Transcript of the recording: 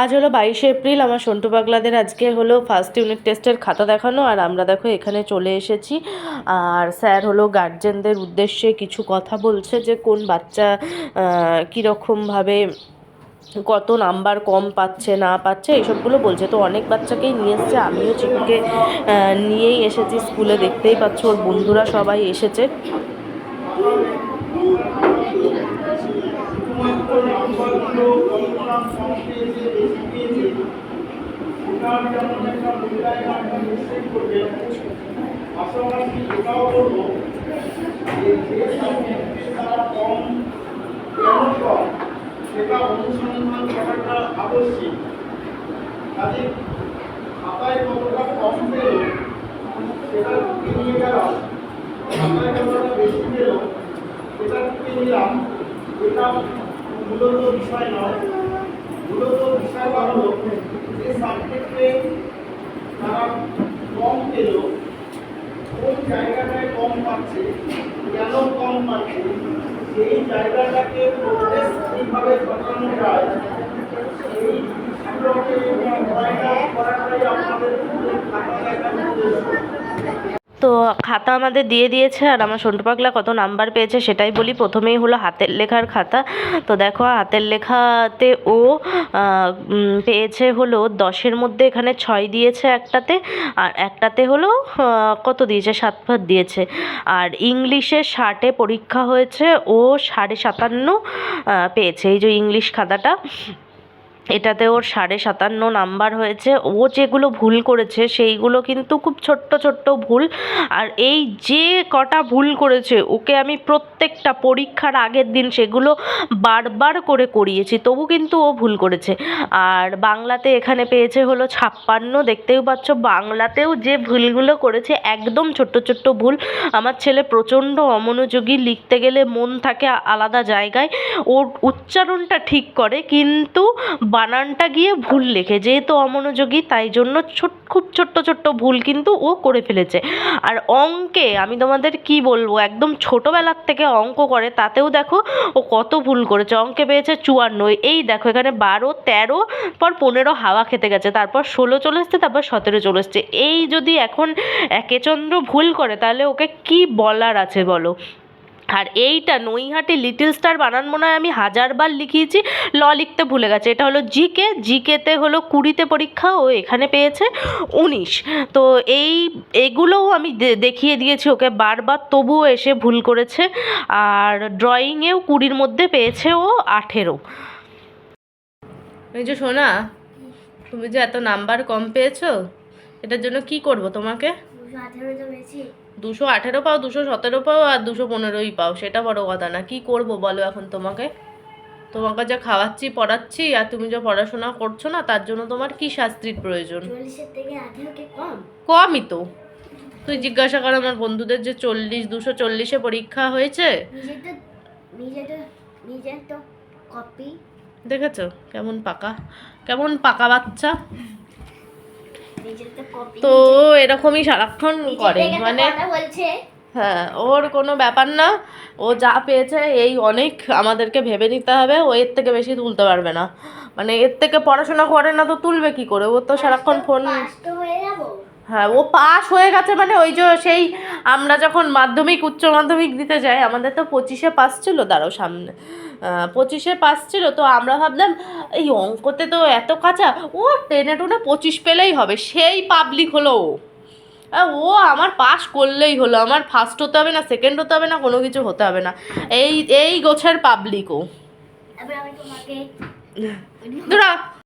আজ হলো বাইশে এপ্রিল, আমার সন্টু পাগলাদের আজকে হলো ফার্স্ট ইউনিট টেস্টের খাতা দেখানো, আর আমরা দেখো এখানে চলে এসেছি। আর স্যার হলো গার্জেনদের উদ্দেশ্যে কিছু কথা বলছে যে কোন বাচ্চা কীরকমভাবে কত নাম্বার কম পাচ্ছে, না পাচ্ছে, এইসবগুলো বলছে। তো অনেক বাচ্চাকেই নিয়ে এসছে, আমিও চিকুকে নিয়েই এসেছি। স্কুলে দেখতেই পাচ্ছ, ওর বন্ধুরা সবাই এসেছে। পাশাপাশি এটাও বলব যে যে সাবজেক্টে তারা কম কম সেটা অনুসন্ধান করাটা আবশ্যিক কাজে খাতায় কতটা কম পেল সেটা নিয়ে কতটা বেশি পেল ঢুকে নিলাম, এটা মূলত বিষয় নয়। মূলত বিষয় হলো যে সাবজেক্টে তারা কম পেল, কোন জায়গাটায় কম পাচ্ছে, কেন কম পাচ্ছে, সেই জায়গাটাকে প্রোগ্রেস কীভাবে ঘটানো যায় সেই বিষয়টাকে করাটাই আপনাদের খাতা দেখার উদ্দেশ্য। তো খাতা আমাদের দিয়ে দিয়েছে আর আমার সন্টু পাগলা কত নাম্বার পেয়েছে সেটাই বলি। প্রথমেই হলো হাতের লেখার খাতা। তো দেখো, হাতের লেখাতে ও পেয়েছে হলো দশের মধ্যে এখানে ছয় দিয়েছে একটাতে। আর একটাতে হলো কত দিয়েছে? সাত ফাত দিয়েছে। আর ইংলিশে ষাটে পরীক্ষা হয়েছে। ও সাড়ে সাতান্ন পেয়েছে। এই যে ইংলিশ খাতাটা। এটাতে ওর সাড়ে সাতান্ন নাম্বার হয়েছে। ও যেগুলো ভুল করেছে, সেইগুলো কিন্তু খুব ছোট্ট ছোট্ট ভুল। আর এই যে কটা ভুল করেছে, ওকে আমি প্রত্যেকটা পরীক্ষার আগের দিন সেগুলো বারবার করে করিয়েছি, তবু কিন্তু ও ভুল করেছে। আর বাংলাতে এখানে পেয়েছে হলো ছাপ্পান্ন দেখতেও পাচ্ছ বাংলাতেও যে ভুলগুলো করেছে, একদম ছোট্ট ছোট্ট ভুল। আমার ছেলে প্রচণ্ড অমনোযোগী, লিখতে গেলে মন থাকে আলাদা জায়গায়। ওর উচ্চারণটা ঠিক করে, কিন্তু বানানটা গিয়ে ভুল লেখে। যেহেতু অমনোযোগী, তাই জন্য ছোট, খুব ছোট্ট ছোট্ট ভুল কিন্তু ও করে ফেলেছে। আর অঙ্কে, আমি তোমাদের কি বলব, একদম ছোটোবেলার থেকে অঙ্ক করে, তাতেও দেখো ও কত ভুল করেছে। অঙ্কে পেয়েছে চুয়ান্ন, এই দেখো এখানে বারো, তেরো, পর পনেরো হাওয়া খেতে গেছে, তারপর ষোলো চলে এসছে, তারপর সতেরো চলে এসছে। এই যদি এখন একেচন্দ্র ভুল করে, তাহলে ওকে কি বলার আছে বলো? আর এইটা নৈহাটি লিটল স্টার বানান মনে হয় আমি হাজারবার লিখিয়েছি, ল লিখতে ভুলে গেছে। এটা হলো জিকে জিকেতে হলো কুড়িতে পরীক্ষা, ও এখানে পেয়েছে উনিশ। তো এই, এগুলোও আমি দেখিয়ে দিয়েছি ওকে বারবার, তবুও এসে ভুল করেছে। আর ড্রয়িংয়েও কুড়ির মধ্যে পেয়েছে ও আঠেরো। এই যে শোনা তুমি যে এত নাম্বার কম পেয়েছ, এটার জন্য কি করব তোমাকে? দুশো আঠেরো পাও দুশো সতেরো পাও আর দুশো পনেরোই পাও সেটা বড় কথা না। কি করব বলো এখন তোমাকে? তোমাকে যা খাওয়াচ্ছি পড়াচ্ছি আর তুমি যা পড়াশোনা করছ না তার জন্য তোমার কি শাস্তির প্রয়োজন? কমই তো। তুই জিজ্ঞাসা কর আমার বন্ধুদের যে চল্লিশ দুশো চল্লিশে পরীক্ষা হয়েছে। দেখেছ? কেমন পাকা কেমন পাকা বাচ্চা। তো এরকমই সারাক্ষণ করে মানে হ্যাঁ ওর কোনো ব্যাপার না ও যা পেয়েছে এই অনেক আমাদেরকে ভেবে নিতে হবে ও এর থেকে বেশি তুলতে পারবে না। মানে এর থেকে পড়াশোনা করে না তো তুলবে কি করে? ও তো সারাক্ষণ ফোন হয়ে ও পাস হয়ে গেছে মানে ওই যে সেই আমরা যখন মাধ্যমিক উচ্চ মাধ্যমিক দিতে যাই আমাদের তো পঁচিশে পাস ছিল দাঁড়াও সামনে। পঁচিশে পাস ছিল তো আমরা ভাবলাম এই অঙ্কতে তো এত কাঁচা ও টেনে টুনে পঁচিশ পেলেই হবে সেই পাবলিক হলো ও। ও আমার পাস করলেই হলো আমার ফার্স্ট হতে হবে না সেকেন্ড হতে হবে না কোনো কিছু হতে হবে না। এই এই গোছের পাবলিক